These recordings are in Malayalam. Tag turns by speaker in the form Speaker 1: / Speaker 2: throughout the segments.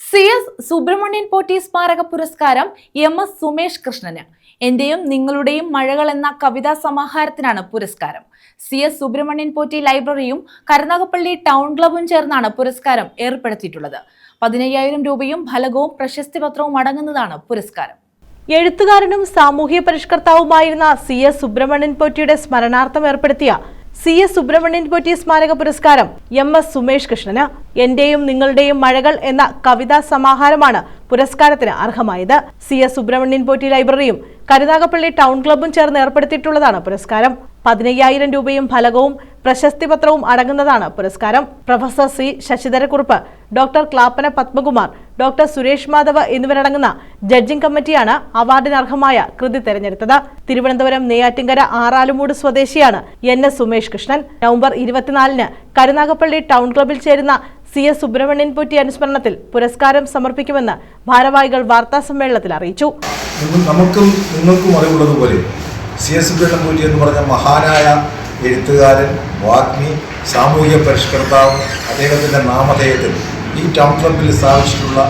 Speaker 1: സി എസ് സുബ്രഹ്മണ്യൻ പോറ്റി സ്മാരക പുരസ്കാരം എം എസ് സുമേഷ് കൃഷ്ണന്. എന്റെയും നിങ്ങളുടെയും മഴകൾ എന്ന കവിതാ സമാഹാരത്തിനാണ് പുരസ്കാരം. സി എസ് സുബ്രഹ്മണ്യൻ പോറ്റി ലൈബ്രറിയും കരുനാഗപ്പള്ളി ടൗൺ ക്ലബും ചേർന്നാണ് പുരസ്കാരം ഏർപ്പെടുത്തിയിട്ടുള്ളത്. പതിനയ്യായിരം രൂപയും ഫലകവും പ്രശസ്തി പത്രവും അടങ്ങുന്നതാണ് പുരസ്കാരം.
Speaker 2: എഴുത്തുകാരനും സാമൂഹ്യ പരിഷ്കർത്താവുമായിരുന്ന സി എസ് സുബ്രഹ്മണ്യൻ പോറ്റിയുടെ സ്മരണാർത്ഥം ഏർപ്പെടുത്തിയ സി എസ് സുബ്രഹ്മണ്യൻ പോറ്റി സ്മാരക പുരസ്കാരം എം എസ് സുമേഷ് കൃഷ്ണന് എന്റെയും നിങ്ങളുടെയും മഴകൾ എന്ന കവിതാ സമാഹാരമാണ് പുരസ്കാരത്തിന് അർഹമായത്. സി എസ് സുബ്രഹ്മണ്യൻ പോറ്റി ലൈബ്രറിയും കരുനാഗപ്പള്ളി ടൗൺ ക്ലബ്ബും ചേർന്ന് ഏർപ്പെടുത്തിയിട്ടുള്ളതാണ് പുരസ്കാരം. പതിനയ്യായിരം രൂപയും ഫലകവും പ്രശസ്തി പത്രവും അടങ്ങുന്നതാണ് പുരസ്കാരം. Professor C Sasidhara Kurup doctor Clappana Padmakumar doctor Suresh Madhav എന്നിവരടങ്ങുന്ന ജഡ്ജിംഗ് കമ്മിറ്റിയാണ് അവാർഡിന് അർഹമായ കൃതി തെരഞ്ഞെടുത്തത്. തിരുവനന്തപുരം നെയ്യാറ്റിങ്കര ആറാലുമൂട് സ്വദേശിയാണ് N S Sumesh Krishnan. November ഇരുപത്തിനാലിന് കരുനാഗപ്പള്ളി ടൗൺ ക്ലബിൽ ചേരുന്ന സി എസ് സുബ്രഹ്മണ്യൻ പോറ്റി അനുസ്മരണത്തിൽ പുരസ്കാരം സമർപ്പിക്കുമെന്ന് ഭാരവാഹികൾ വാർത്താ സമ്മേളനത്തിൽ
Speaker 3: അറിയിച്ചു. നമുക്കും നിങ്ങൾക്കും അറിവുള്ളതുപോലെ സി എസ് സുബ്രഹ്മണ്യൻ എന്ന് പറഞ്ഞ മഹാനായ എഴുത്തുകാരൻ വാഗ്മി സാമൂഹ്യ പരിഷ്കർത്താവ് അദ്ദേഹത്തിന്റെ നാമധേയത്തിൽ ഈ ടൗൺ ക്ലബിൽ സ്ഥാപിച്ചിട്ടുള്ള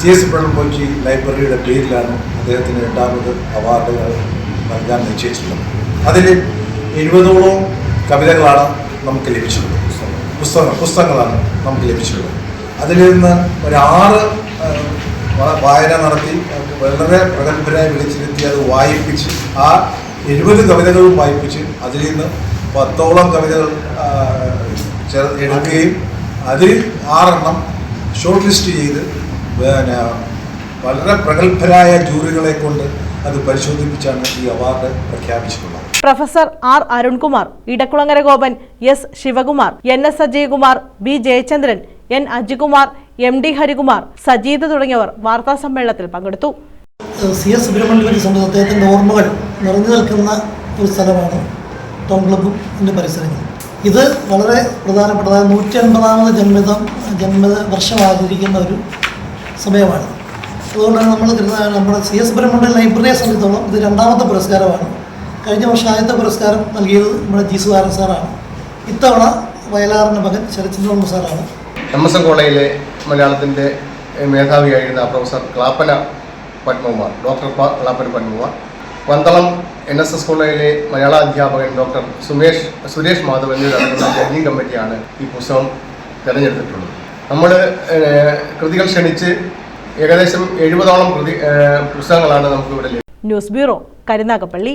Speaker 3: സി എസ് വെള്ളംപൂറ്റി ലൈബ്രറിയുടെ പേരിലാണ് അദ്ദേഹത്തിന് രണ്ടാമത് അവാർഡുകൾ നൽകാൻ നിശ്ചയിച്ചിട്ടുള്ളത്. അതിൽ എഴുപതോളം കവിതകളാണ് നമുക്ക് ലഭിച്ചിട്ടുള്ളത്. പുസ്തകങ്ങൾ പുസ്തകങ്ങളാണ് നമുക്ക് ലഭിച്ചിട്ടുള്ളത്. അതിൽ നിന്ന് ഒരാറ് വായന നടത്തി വളരെ പ്രഗത്ഭരായി വിളിച്ചിരുത്തി അത് വായിപ്പിച്ച് ആ എഴുപത് കവിതകളും വായിപ്പിച്ച് അതിൽ നിന്ന് പത്തോളം കവിതകൾ എടുക്കുകയും അതിൽ ആറെണ്ണം ഷോർട്ട് ലിസ്റ്റ് ചെയ്ത് പിന്നെ വളരെ പ്രഗത്ഭരായ ജൂറികളെ കൊണ്ട് അത് പരിശോധിപ്പിച്ചാണ് ഈ award പ്രഖ്യാപിച്ചിട്ടുള്ളത്.
Speaker 2: Professor R Arunkumar Edakulangara Gopan S Sivakumar N S Ajayakumar B Jayachandran N Ajikumar M D Harikumar Sajeed തുടങ്ങിയവർ വാർത്താ സമ്മേളനത്തിൽ പങ്കെടുത്തു.
Speaker 4: സി എസ് സുബ്രഹ്മണ്യപുരി അദ്ദേഹത്തിന്റെ അദ്ദേഹത്തിന്റെ ഓർമ്മകൾ നിറഞ്ഞു നിൽക്കുന്ന ഒരു സ്ഥലമാണ് ടൗൺ ക്ലബും എന്റെ പരിസരങ്ങളും. ഇത് വളരെ പ്രധാനപ്പെട്ടതായ നൂറ്റി അൻപതാമത് ജന്മദിനം ജന്മ വർഷം ആചരിക്കുന്ന ഒരു സമയമാണ്. അതുകൊണ്ടാണ് നമ്മൾ കരുതുന്ന നമ്മുടെ സി എസ് ബ്രഹ്മണ്ഡൽ ലൈബ്രറിയെ സംബന്ധിച്ചോളം ഇത് രണ്ടാമത്തെ പുരസ്കാരമാണ്. കഴിഞ്ഞ വർഷം ആദ്യത്തെ പുരസ്കാരം നൽകിയത് നമ്മുടെ ജി സുധാരൻ സാറാണ്. ഇത്തവണ വയലാറിന്റെ മകൻ ശരത്ചന്ദ്രൻ സാറാണ്.
Speaker 5: എം എസ് എൻ കോളേജിലെ മലയാളത്തിന്റെ മേധാവിയായിരുന്ന professor Clappana Padmakumar doctor Clappana Padmakumar. Pandalam N S S കോളേജിലെ മലയാള അധ്യാപകൻ ഡോക്ടർ സുമേഷ് സുരേഷ് മാധവ് എന്നിവരടങ്ങുന്ന ജഡ്ജിംഗ് കമ്മിറ്റിയാണ് ഈ പുസ്തകം തിരഞ്ഞെടുത്തിട്ടുള്ളത്. നമ്മൾ കൃതികൾ ക്ഷണിച്ച് ഏകദേശം എഴുപതോളം കൃതി പുസ്തകങ്ങളാണ് നമുക്ക് ഇവിടെ
Speaker 2: ന്യൂസ് ബ്യൂറോ കരുനാഗപ്പള്ളി.